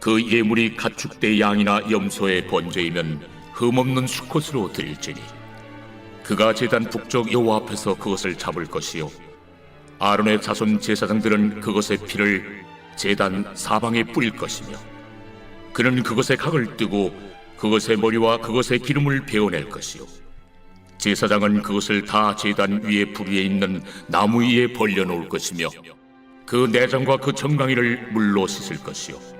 그 예물이 가축대 양이나 염소의 번제이면 흠없는 수컷으로 드릴지니. 그가 제단 북쪽 여호와 앞에서 그것을 잡을 것이요. 아론의 자손 제사장들은 그것의 피를 제단 사방에 뿌릴 것이며 그는 그것의 각을 뜨고 그것의 머리와 그것의 기름을 베어낼 것이요. 제사장은 그것을 다 제단 위에 불 위에 있는 나무 위에 벌려놓을 것이며 그 내장과 그 정강이를 물로 씻을 것이요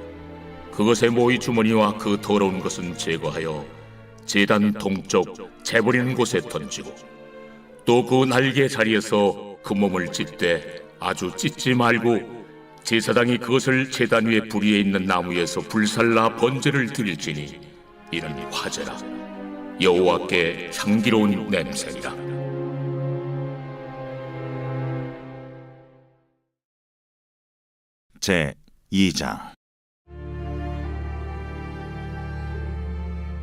그것의 모이 주머니와 그 더러운 것은 제거하여 제단 동쪽 재버리는 곳에 던지고 또 그 날개 자리에서 그 몸을 찢되 아주 찢지 말고 제사장이 그것을 제단 위에 불 위에 있는 나무에서 불살라 번제를 드릴지니 이는 화제라. 여호와께 향기로운 냄새니라. 제 2장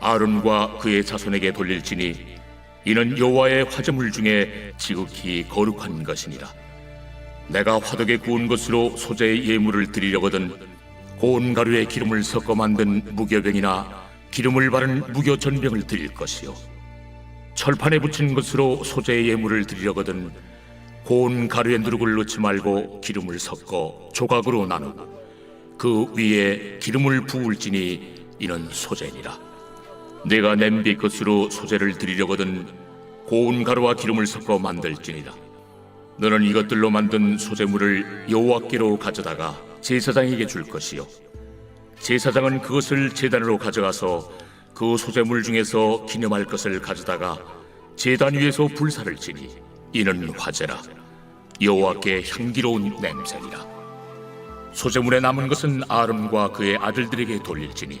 아론과 그의 자손에게 돌릴지니 이는 여호와의 화제물 중에 지극히 거룩한 것이니라. 내가 화덕에 구운 것으로 소재의 예물을 드리려거든 고운 가루에 기름을 섞어 만든 무교병이나 기름을 바른 무교 전병을 드릴 것이요. 철판에 붙인 것으로 소재의 예물을 드리려거든 고운 가루에 누룩을 넣지 말고 기름을 섞어 조각으로 나누고 그 위에 기름을 부을지니 이는 소재니라 내가 냄비 것으로 소재를 드리려거든 고운 가루와 기름을 섞어 만들지니라 너는 이것들로 만든 소재물을 여호와께로 가져다가 제사장에게 줄 것이요. 제사장은 그것을 제단으로 가져가서 그 소재물 중에서 기념할 것을 가져다가 제단 위에서 불사를 지니 이는 화제라. 여호와께 향기로운 냄새니라. 소재물에 남은 것은 아름과 그의 아들들에게 돌릴지니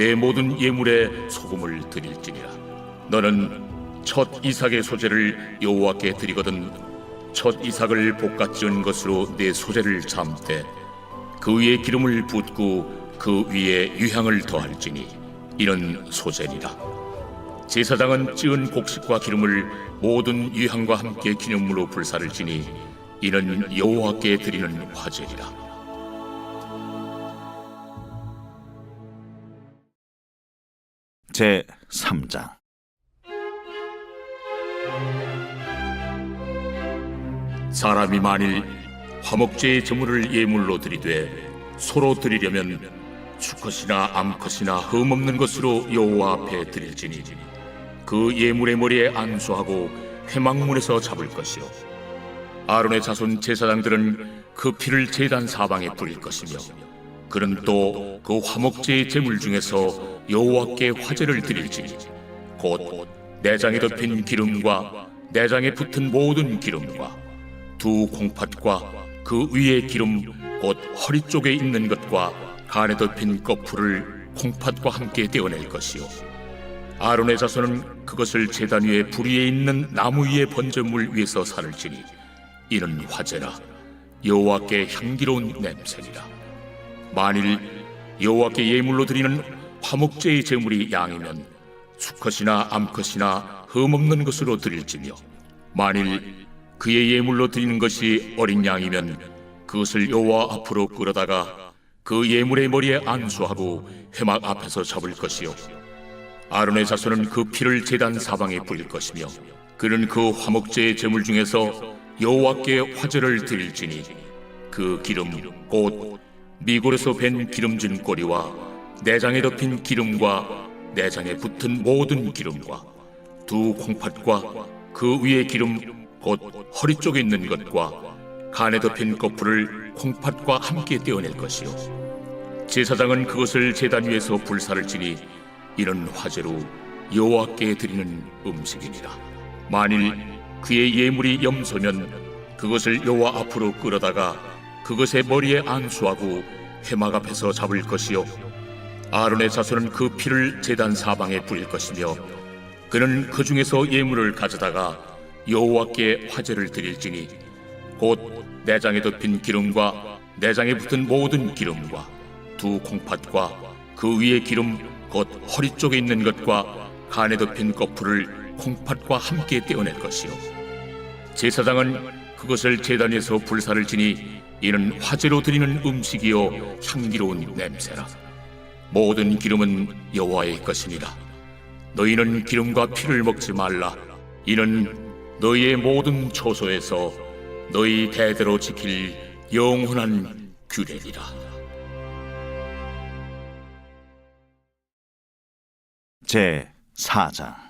내 모든 예물에 소금을 드릴지니라. 너는 첫 이삭의 소재를 여호와께 드리거든 첫 이삭을 볶아 지은 것으로 내 소재를 잠때 그 위에 기름을 붓고 그 위에 유향을 더할지니 이는 소재니라. 제사장은 찌은 곡식과 기름을 모든 유향과 함께 기념물로 불사를 지니 이는 여호와께 드리는 화제니라 제 3장. 사람이 만일 화목제의 제물을 예물로 드리되 소로 드리려면 수컷이나 암컷이나 흠없는 것으로 여호와 앞에 드릴지니 그 예물의 머리에 안수하고 회막문에서 잡을 것이요. 아론의 자손 제사장들은 그 피를 제단 사방에 뿌릴 것이며 그는 또 그 화목제의 제물 중에서 여호와께 화제를 드릴지니 곧 내장에 덮인 기름과 내장에 붙은 모든 기름과 두 콩팥과 그 위에 기름 곧 허리 쪽에 있는 것과 간에 덮인 거풀을 콩팥과 함께 떼어낼 것이요. 아론의 자손은 그것을 제단 위에 불 위에 있는 나무 위에 번제물 위에서 살을지니 이는 화제라. 여호와께 향기로운 냄새니라 만일 여호와께 예물로 드리는 화목제의 제물이 양이면 수컷이나 암컷이나 흠없는 것으로 드릴지며 만일 그의 예물로 드리는 것이 어린 양이면 그것을 여호와 앞으로 끌어다가 그 예물의 머리에 안수하고 회막 앞에서 잡을 것이요. 아론의 자손은 그 피를 제단 사방에 뿌릴 것이며 그는 그 화목제의 제물 중에서 여호와께 화제를 드릴지니 그 기름 곧 미골에서 밴 기름진 꼬리와 내장에 덮인 기름과 내장에 붙은 모든 기름과 두 콩팥과 그 위에 기름 곧 허리 쪽에 있는 것과 간에 덮인 거풀을 콩팥과 함께 떼어낼 것이요. 제사장은 그것을 제단 위에서 불사를 지니 이런 화제로 여호와께 드리는 음식이니라. 만일 그의 예물이 염소면 그것을 여호와 앞으로 끌어다가 그것의 머리에 안수하고 회막 앞에서 잡을 것이요. 아론의 자손은 그 피를 제단 사방에 뿌릴 것이며 그는 그 중에서 예물을 가져다가 여호와께 화제를 드릴지니 곧 내장에 덮인 기름과 내장에 붙은 모든 기름과 두 콩팥과 그 위에 기름 곧 허리 쪽에 있는 것과 간에 덮인 거풀을 콩팥과 함께 떼어낼 것이요. 제사장은 그것을 제단에서 불사를 지니 이는 화제로 드리는 음식이요 향기로운 냄새라. 모든 기름은 여호와의 것이니라. 너희는 기름과 피를 먹지 말라. 이는 너희의 모든 초소에서 너희 대대로 지킬 영원한 규례니라. 제 4장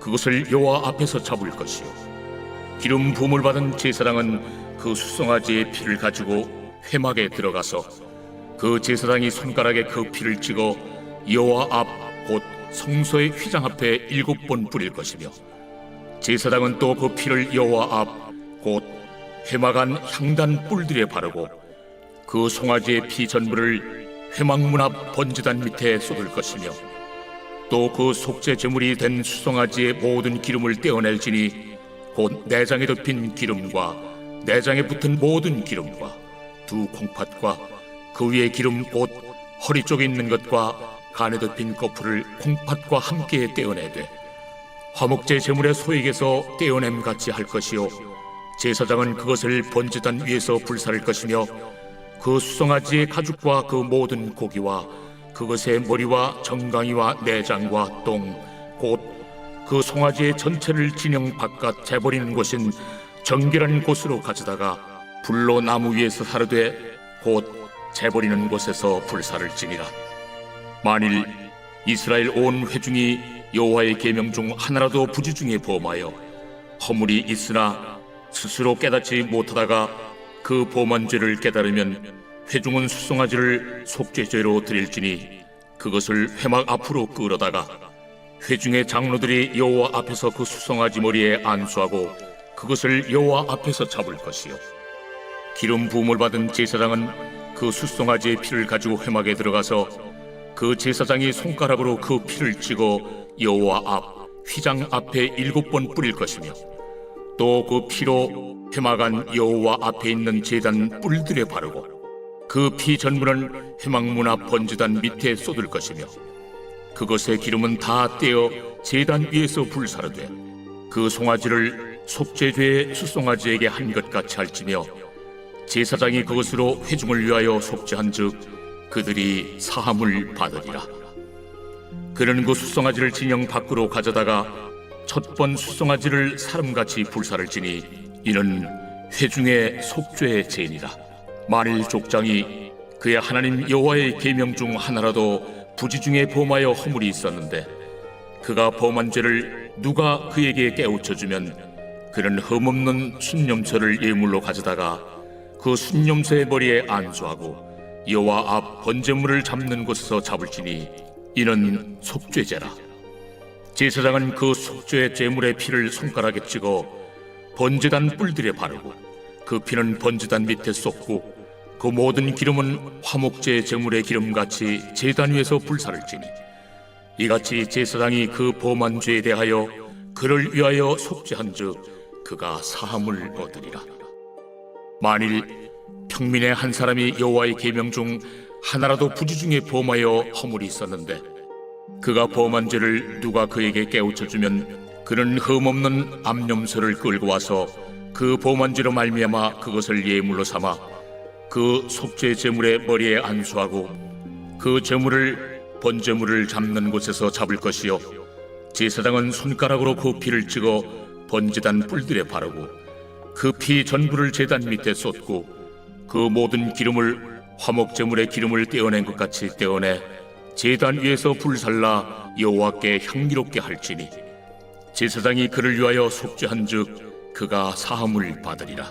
그것을 여호와 앞에서 잡을 것이요. 기름 부음을 받은 제사장은 그 수송아지의 피를 가지고 회막에 들어가서 그 제사장이 손가락에 그 피를 찍어 여호와 앞 곧 성소의 휘장 앞에 일곱 번 뿌릴 것이며 제사장은 또 그 피를 여호와 앞 곧 회막 안 향단 뿔들에 바르고 그 송아지의 피 전부를 회막문 앞 번제단 밑에 쏟을 것이며 또 그 속죄 제물이 된 수송아지의 모든 기름을 떼어낼지니 곧 내장에 덮인 기름과 내장에 붙은 모든 기름과 두 콩팥과 그 위에 기름 곧 허리 쪽에 있는 것과 간에 덮인 거풀을 콩팥과 함께 떼어내되 화목제 제물의 소액에서 떼어냄 같이 할 것이요 제사장은 그것을 번제단 위에서 불사를 것이며 그 수송아지의 가죽과 그 모든 고기와 그것의 머리와 정강이와 내장과 똥 곧 그 송아지의 전체를 진영 바깥 재버리는 곳인 정결한 곳으로 가져다가 불로 나무 위에서 사르되 곧 재버리는 곳에서 불사를 지니라. 만일 이스라엘 온 회중이 여호와의 계명 중 하나라도 부지 중에 범하여 허물이 있으나 스스로 깨닫지 못하다가 그 범한 죄를 깨달으면 회중은 수송아지를 속죄죄로 드릴지니 그것을 회막 앞으로 끌어다가 회중의 장로들이 여호와 앞에서 그 수송아지 머리에 안수하고 그것을 여호와 앞에서 잡을 것이요. 기름 부음을 받은 제사장은 그 수송아지의 피를 가지고 회막에 들어가서 그 제사장이 손가락으로 그 피를 찍어 여호와 앞 휘장 앞에 일곱 번 뿌릴 것이며 또 그 피로 회막 안 여호와 앞에 있는 제단 뿔들에 바르고 그 피 전부는 회막문 앞 번제단 밑에 쏟을 것이며 그것의 기름은 다 떼어 제단 위에서 불사르되 그 송아지를 속죄죄의 수송아지에게 한 것 같이 할지며 제사장이 그것으로 회중을 위하여 속죄한즉 그들이 사함을 받으리라. 그는 그 수송아지를 진영 밖으로 가져다가 첫 번 수송아지를 사람같이 불사를 지니 이는 회중의 속죄의 죄니라. 만일 족장이 그의 하나님 여호와의 계명 중 하나라도 부지 중에 범하여 허물이 있었는데 그가 범한 죄를 누가 그에게 깨우쳐 주면 그는 흠없는 순념서를 예물로 가져다가 그 순념서의 머리에 안수하고 여호와 앞 번제물을 잡는 곳에서 잡을지니 이는 속죄제라. 제사장은 그 속죄 제물의 피를 손가락에 찍어 번제단 뿔들에 바르고 그 피는 번제단 밑에 쏟고 그 모든 기름은 화목제 제물의 기름같이 제단 위에서 불사를지니 이같이 제사장이 그 범한 죄에 대하여 그를 위하여 속죄한즉 그가 사함을 얻으리라. 만일 평민의 한 사람이 여호와의 계명 중 하나라도 부지 중에 범하여 허물이 있었는데 그가 범한 죄를 누가 그에게 깨우쳐 주면 그는 흠없는 암염소를 끌고 와서 그 범한 죄로 말미암아 그것을 예물로 삼아 그 속죄 제물의 머리에 안수하고 그 제물을 번제물을 잡는 곳에서 잡을 것이요. 제사장은 손가락으로 그 피를 찍어 번제단 뿔들에 바르고 그 피 전부를 제단 밑에 쏟고 그 모든 기름을 화목 제물의 기름을 떼어낸 것 같이 떼어내 제단 위에서 불살라 여호와께 향기롭게 할지니. 제사장이 그를 위하여 속죄한즉 그가 사함을 받으리라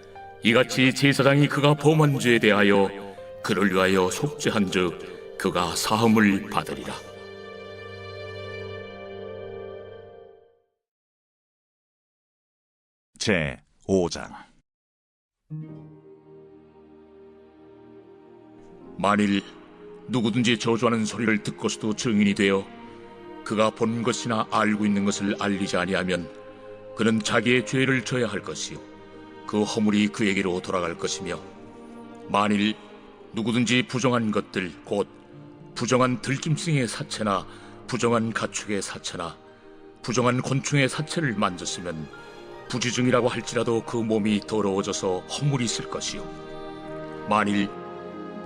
이같이 제사장이 그가 범한 죄에 대하여 그를 위하여 속죄한즉 그가 사함을 받으리라. 제 5장 만일 누구든지 저주하는 소리를 듣고서도 증인이 되어 그가 본 것이나 알고 있는 것을 알리지 아니하면 그는 자기의 죄를 져야 할 것이요 그 허물이 그에게로 돌아갈 것이며 만일 누구든지 부정한 것들 곧 부정한 들짐승의 사체나 부정한 가축의 사체나 부정한 곤충의 사체를 만졌으면 부지중이라고 할지라도 그 몸이 더러워져서 허물이 있을 것이요. 만일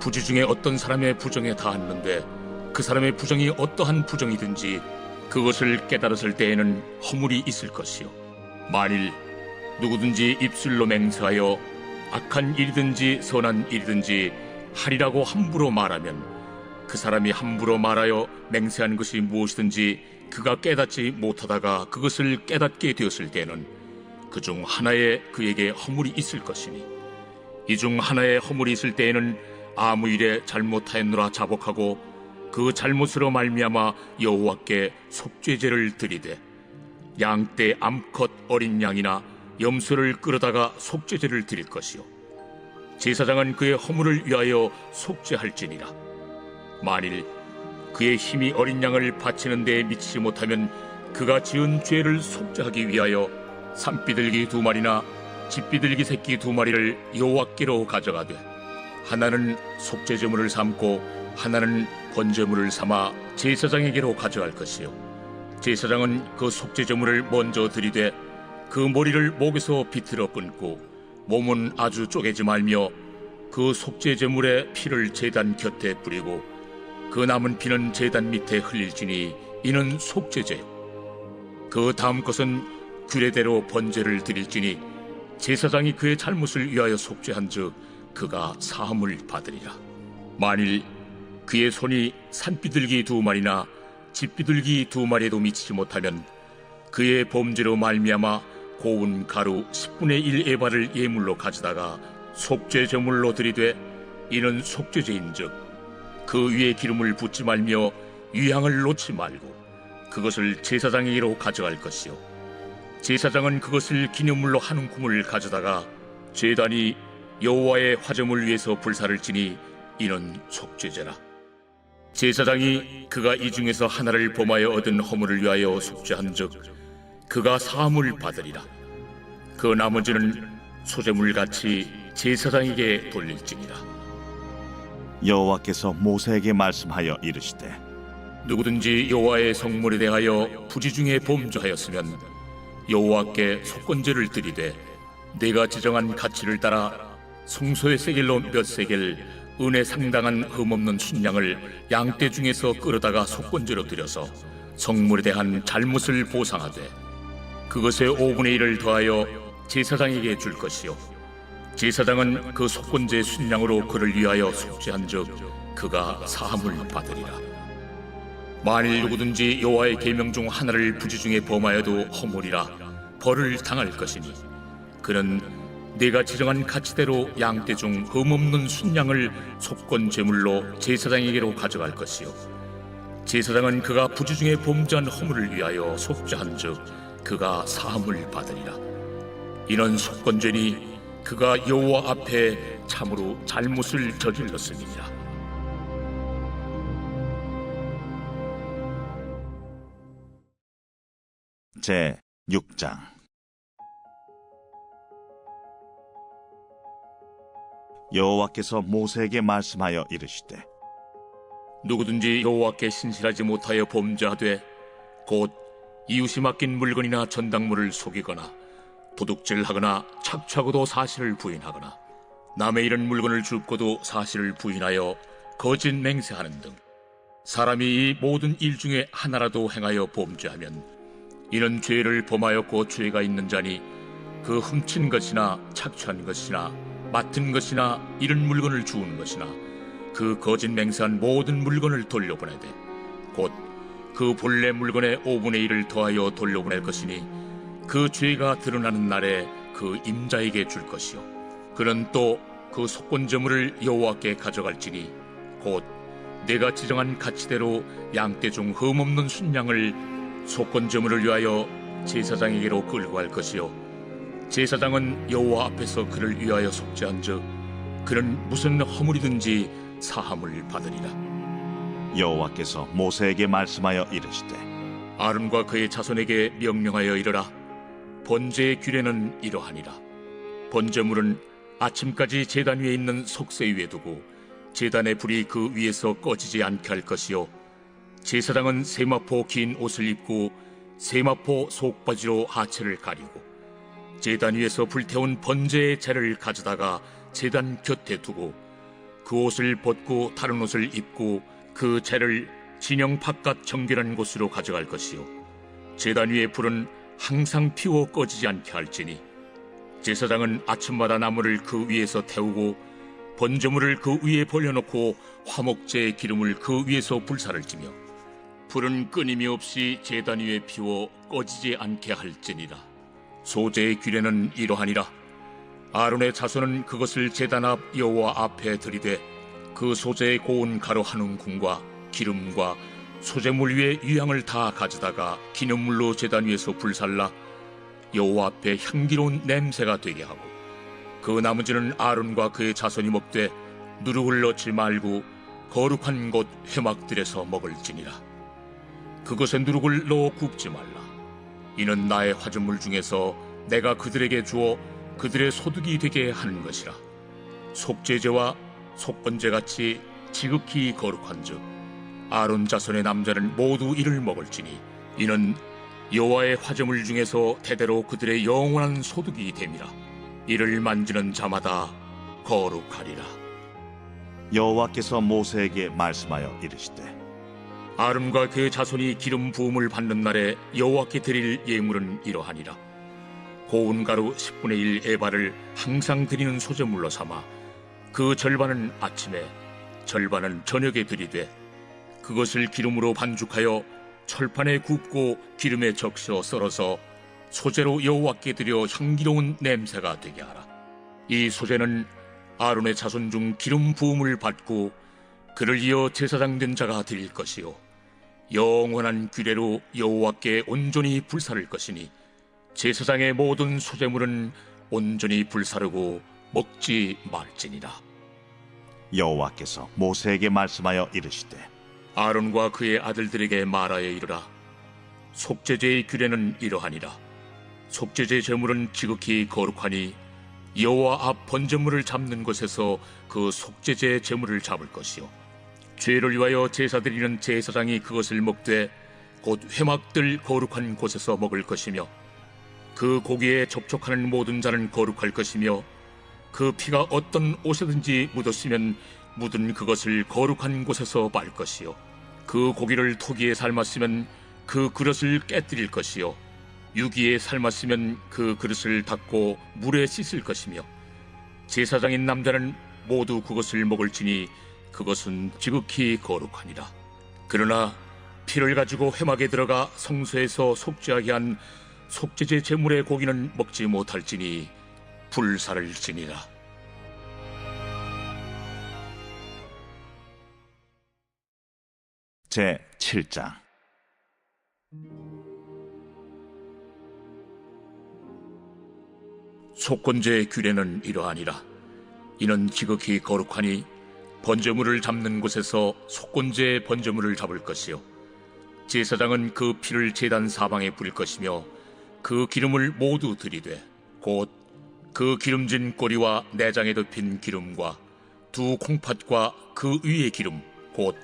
부지 중에 어떤 사람의 부정에 닿았는데 그 사람의 부정이 어떠한 부정이든지 그것을 깨달았을 때에는 허물이 있을 것이요. 만일 누구든지 입술로 맹세하여 악한 일이든지 선한 일이든지 하리라고 함부로 말하면 그 사람이 함부로 말하여 맹세한 것이 무엇이든지 그가 깨닫지 못하다가 그것을 깨닫게 되었을 때는 그 중 하나에 그에게 허물이 있을 것이니 이 중 하나의 허물이 있을 때에는 아무 일에 잘못하였노라 자복하고 그 잘못으로 말미암아 여호와께 속죄제를 드리되 양 떼 암컷 어린 양이나 염소를 끌어다가 속죄제를 드릴 것이요. 제사장은 그의 허물을 위하여 속죄할지니라. 만일 그의 힘이 어린 양을 바치는 데에 미치지 못하면 그가 지은 죄를 속죄하기 위하여 산비둘기 두 마리나 집비둘기 새끼 두 마리를 여호와께로 가져가되 하나는 속죄제물을 삼고 하나는 번제물을 삼아 제사장에게로 가져갈 것이요. 제사장은 그 속죄제물을 먼저 들이되 그 머리를 목에서 비틀어 끊고 몸은 아주 쪼개지 말며 그 속죄 제물의 피를 제단 곁에 뿌리고 그 남은 피는 제단 밑에 흘릴지니 이는 속죄제요. 그 다음 것은 규례대로 번제를 드릴지니 제사장이 그의 잘못을 위하여 속죄한즉 그가 사함을 받으리라. 만일 그의 손이 산비둘기 두 마리나 집비둘기 두 마리에도 미치지 못하면 그의 범죄로 말미암아 고운 가루 10분의 1 에바를 예물로 가져다가 속죄 제물로 드리되 이는 속죄제인즉 그 위에 기름을 붓지 말며 유향을 놓지 말고 그것을 제사장에게로 가져갈 것이요. 제사장은 그것을 기념물로 한 움큼을 가져다가 제단이 여호와의 화점을 위해서 불사를 지니 이는 속죄제라. 제사장이 그가 이 중에서 하나를 범하여 얻은 허물을 위하여 속죄한즉 그가 사함을 받으리라. 그 나머지는 소재물같이 제사장에게 돌릴지니라. 여호와께서 모세에게 말씀하여 이르시되 누구든지 여호와의 성물에 대하여 부지 중에 범죄하였으면 여호와께 속건제를 드리되 내가 지정한 가치를 따라 성소의 세겔로 몇 세겔 은혜 상당한 흠없는 순양을 양떼 중에서 끌어다가 속건제로 드려서 성물에 대한 잘못을 보상하되 그것의 5분의 1을 더하여 제사장에게 줄 것이요. 제사장은 그 속건제 순양으로 그를 위하여 속죄한즉 그가 사함을 받으리라. 만일 누구든지 여호와의 계명 중 하나를 부지 중에 범하여도 허물이라 벌을 당할 것이니 그는 내가 지정한 가치대로 양떼 중 흠없는 순양을 속건 제물로 제사장에게로 가져갈 것이요. 제사장은 그가 부지 중에 범죄한 허물을 위하여 속죄한즉 그가 사함을 받으리라. 이는 속건죄니 그가 여호와 앞에 참으로 잘못을 저질렀음이니라. 제 6장. 여호와께서 모세에게 말씀하여 이르시되 누구든지 여호와께 신실하지 못하여 범죄하되 곧 이웃이 맡긴 물건이나 전당물을 속이거나 도둑질하거나 착취하고도 사실을 부인하거나 남의 이런 물건을 줍고도 사실을 부인하여 거짓 맹세하는 등 사람이 이 모든 일 중에 하나라도 행하여 범죄하면 이는 죄를 범하였고 죄가 있는 자니 그 훔친 것이나 착취한 것이나 맡은 것이나 이런 물건을 주운 것이나 그 거짓 맹세한 모든 물건을 돌려보내되 곧 그 본래 물건의 5분의 1을 더하여 돌려보낼 것이니 그 죄가 드러나는 날에 그 임자에게 줄 것이요. 그는 또 그 속건제물을 여호와께 가져갈지니 곧 내가 지정한 가치대로 양떼 중 흠없는 순양을 속건제물을 위하여 제사장에게로 끌고 갈 것이요. 제사장은 여호와 앞에서 그를 위하여 속죄한즉 그는 무슨 허물이든지 사함을 받으리라 여호와께서 모세에게 말씀하여 이르시되 아론과 그의 자손에게 명령하여 이르라. 번제의 규례는 이러하니라. 번제물은 아침까지 제단 위에 있는 속세 위에 두고 제단의 불이 그 위에서 꺼지지 않게 할 것이요. 제사장은 세마포 긴 옷을 입고 세마포 속바지로 하체를 가리고 제단 위에서 불태운 번제의 재를 가져다가 제단 곁에 두고 그 옷을 벗고 다른 옷을 입고 그 재를 진영 바깥 정결한 곳으로 가져갈 것이요. 제단 위의 불은 항상 피워 꺼지지 않게 할지니. 제사장은 아침마다 나무를 그 위에서 태우고 번제물을 그 위에 벌려놓고 화목제의 기름을 그 위에서 불사를 지며 불은 끊임이 없이 제단 위에 피워 꺼지지 않게 할지니라. 소제의 규례는 이러하니라. 아론의 자손은 그것을 제단 앞 여호와 앞에 들이되 그 소재의 고운 가루 한 움큼과 기름과 소재물 위에 유향을 다 가져다가 기념물로 제단 위에서 불살라 여호와 앞에 향기로운 냄새가 되게 하고 그 나머지는 아론과 그의 자손이 먹되 누룩을 넣지 말고 거룩한 곳 회막들에서 먹을지니라. 그것에 누룩을 넣어 굽지 말라. 이는 나의 화전물 중에서 내가 그들에게 주어 그들의 소득이 되게 하는 것이라. 속죄제와 속건제 같이 지극히 거룩한즉 아론 자손의 남자는 모두 이를 먹을지니 이는 여호와의 화제물 중에서 대대로 그들의 영원한 소득이 됨이라. 이를 만지는 자마다 거룩하리라. 여호와께서 모세에게 말씀하여 이르시되 아름과 그의 자손이 기름 부음을 받는 날에 여호와께 드릴 예물은 이러하니라. 고운 가루 10분의 1 에바를 항상 드리는 소재물로 삼아 그 절반은 아침에 절반은 저녁에 드리되 그것을 기름으로 반죽하여 철판에 굽고 기름에 적셔 썰어서 소재로 여호와께 드려 향기로운 냄새가 되게 하라. 이 소재는 아론의 자손 중 기름 부음을 받고 그를 이어 제사장 된 자가 드릴 것이요. 영원한 규례로 여호와께 온전히 불사를 것이니 제사장의 모든 소재물은 온전히 불사르고 먹지 말지니라 여호와께서 모세에게 말씀하여 이르시되 아론과 그의 아들들에게 말하여 이르라. 속죄제의 규례는 이러하니라. 속죄제 제물은 지극히 거룩하니 여호와 앞 번제물을 잡는 곳에서 그 속죄제 제물을 잡을 것이요. 죄를 위하여 제사 드리는 제사장이 그것을 먹되 곧 회막들 거룩한 곳에서 먹을 것이며 그 고기에 접촉하는 모든 자는 거룩할 것이며 그 피가 어떤 옷에든지 묻었으면 묻은 그것을 거룩한 곳에서 말 것이요. 그 고기를 토기에 삶았으면 그 그릇을 깨뜨릴 것이요. 유기에 삶았으면 그 그릇을 닦고 물에 씻을 것이며 제사장인 남자는 모두 그것을 먹을지니 그것은 지극히 거룩하니라. 그러나 피를 가지고 회막에 들어가 성소에서 속죄하게 한 속죄제 제물의 고기는 먹지 못할지니 불사를 지니라 제 7장 속건제의 규례는 이러하니라. 이는 지극히 거룩하니 번제물을 잡는 곳에서 속건제의 번제물을 잡을 것이요. 제사장은 그 피를 제단 사방에 뿌릴 것이며 그 기름을 모두 들이되 곧 그 기름진 꼬리와 내장에 덮인 기름과 두 콩팥과 그 위의 기름 곧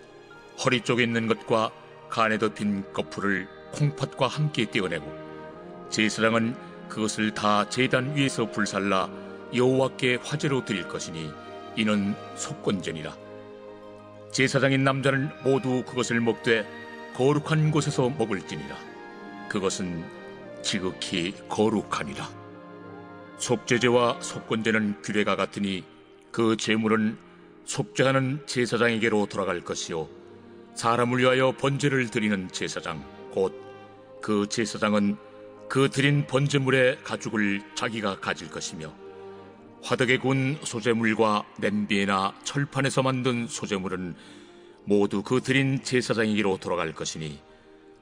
허리 쪽에 있는 것과 간에 덮인 거풀을 콩팥과 함께 떼어내고 제사장은 그것을 다 제단 위에서 불살라 여호와께 화제로 드릴 것이니 이는 속건제니라. 제사장인 남자는 모두 그것을 먹되 거룩한 곳에서 먹을지니라. 그것은 지극히 거룩하니라 속죄제와 속건제는 규례가 같으니 그 제물은 속죄하는 제사장에게로 돌아갈 것이요. 사람을 위하여 번제를 드리는 제사장 곧 그 제사장은 그 드린 번제물의 가죽을 자기가 가질 것이며 화덕에 구운 소재물과 냄비나 철판에서 만든 소재물은 모두 그 드린 제사장에게로 돌아갈 것이니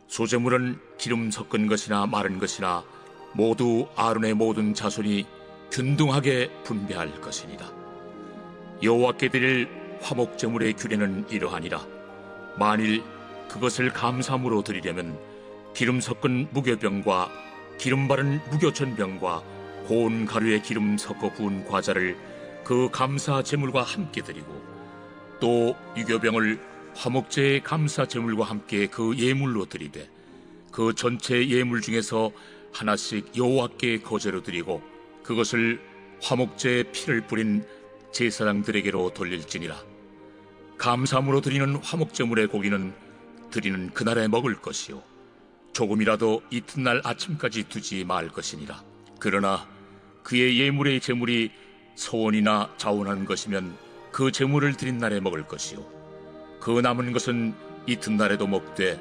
소재물은 기름 섞은 것이나 마른 것이나 모두 아론의 모든 자손이 균등하게 분배할 것이니라 여호와께 드릴 화목 제물의 규례는 이러하니라. 만일 그것을 감사함으로 드리려면 기름 섞은 무교병과 기름 바른 무교천병과 고운 가루에 기름 섞어 부은 과자를 그 감사 제물과 함께 드리고 또 유교병을 화목제의 감사 제물과 함께 그 예물로 드리되 그 전체 예물 중에서 하나씩 여호와께 거제로 드리고 그것을 화목제의 피를 뿌린 제사장들에게로 돌릴지니라. 감사함으로 드리는 화목제물의 고기는 드리는 그날에 먹을 것이요. 조금이라도 이튿날 아침까지 두지 말 것이니라. 그러나 그의 예물의 제물이 소원이나 자원하는 것이면 그 제물을 드린 날에 먹을 것이요. 그 남은 것은 이튿날에도 먹되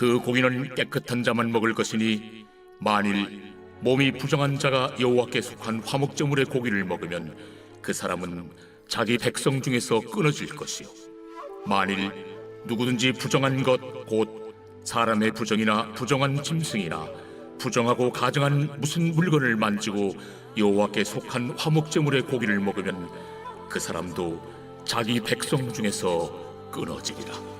그 고기는 깨끗한 자만 먹을 것이니 만일 몸이 부정한 자가 여호와께 속한 화목제물의 고기를 먹으면 그 사람은 자기 백성 중에서 끊어질 것이요 만일 누구든지 부정한 것 곧 사람의 부정이나 부정한 짐승이나 부정하고 가증한 무슨 물건을 만지고 여호와께 속한 화목제물의 고기를 먹으면 그 사람도 자기 백성 중에서 끊어지리라.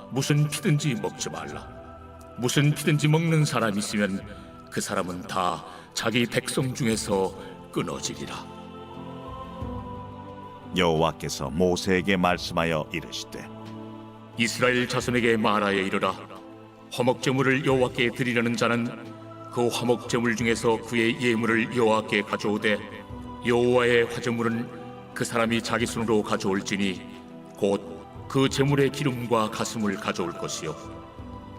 무슨 피든지 먹지 말라 무슨 피든지 먹는 사람 있으면 그 사람은 다 자기 백성 중에서 끊어지리라. 여호와께서 모세에게 말씀하여 이르시되 이스라엘 자손에게 말하여 이르라. 화목제물을 여호와께 드리려는 자는 그 화목제물 중에서 그의 예물을 여호와께 가져오되 여호와의 화제물은 그 사람이 자기 손으로 가져올지니 곧 그 제물의 기름과 가슴을 가져올 것이요.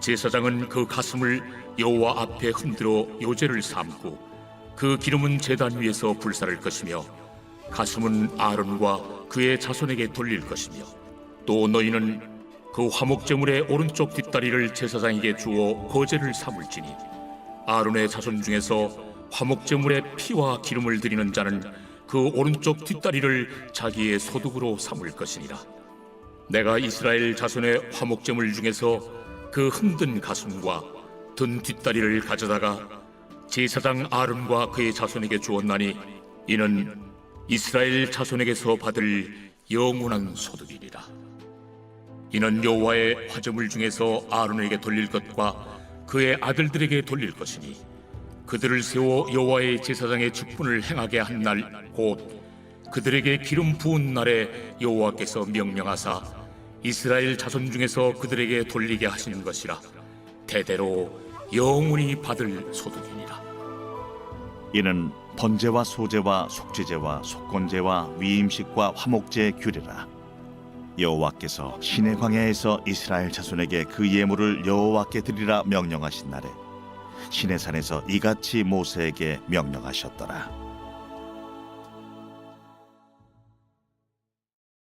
제사장은 그 가슴을 여호와 앞에 흔들어 요제를 삼고 그 기름은 제단 위에서 불사를 것이며 가슴은 아론과 그의 자손에게 돌릴 것이며 또 너희는 그 화목 제물의 오른쪽 뒷다리를 제사장에게 주어 거제를 삼을지니 아론의 자손 중에서 화목 제물의 피와 기름을 드리는 자는 그 오른쪽 뒷다리를 자기의 소득으로 삼을 것이니라 내가 이스라엘 자손의 화목제물 중에서 그 흔든 가슴과 든 뒷다리를 가져다가 제사장 아론과 그의 자손에게 주었나니 이는 이스라엘 자손에게서 받을 영원한 소득이니라. 이는 여호와의 화제물 중에서 아론에게 돌릴 것과 그의 아들들에게 돌릴 것이니 그들을 세워 여호와의 제사장의 직분을 행하게 한 날 곧 그들에게 기름 부은 날에 여호와께서 명령하사 이스라엘 자손 중에서 그들에게 돌리게 하시는 것이라 대대로 영원히 받을 소득이니라. 이는 번제와 소제와 속죄제와 속건제와 위임식과 화목제의 규례라 여호와께서 시내 광야에서 이스라엘 자손에게 그 예물을 여호와께 드리라 명령하신 날에 시내 산에서 이같이 모세에게 명령하셨더라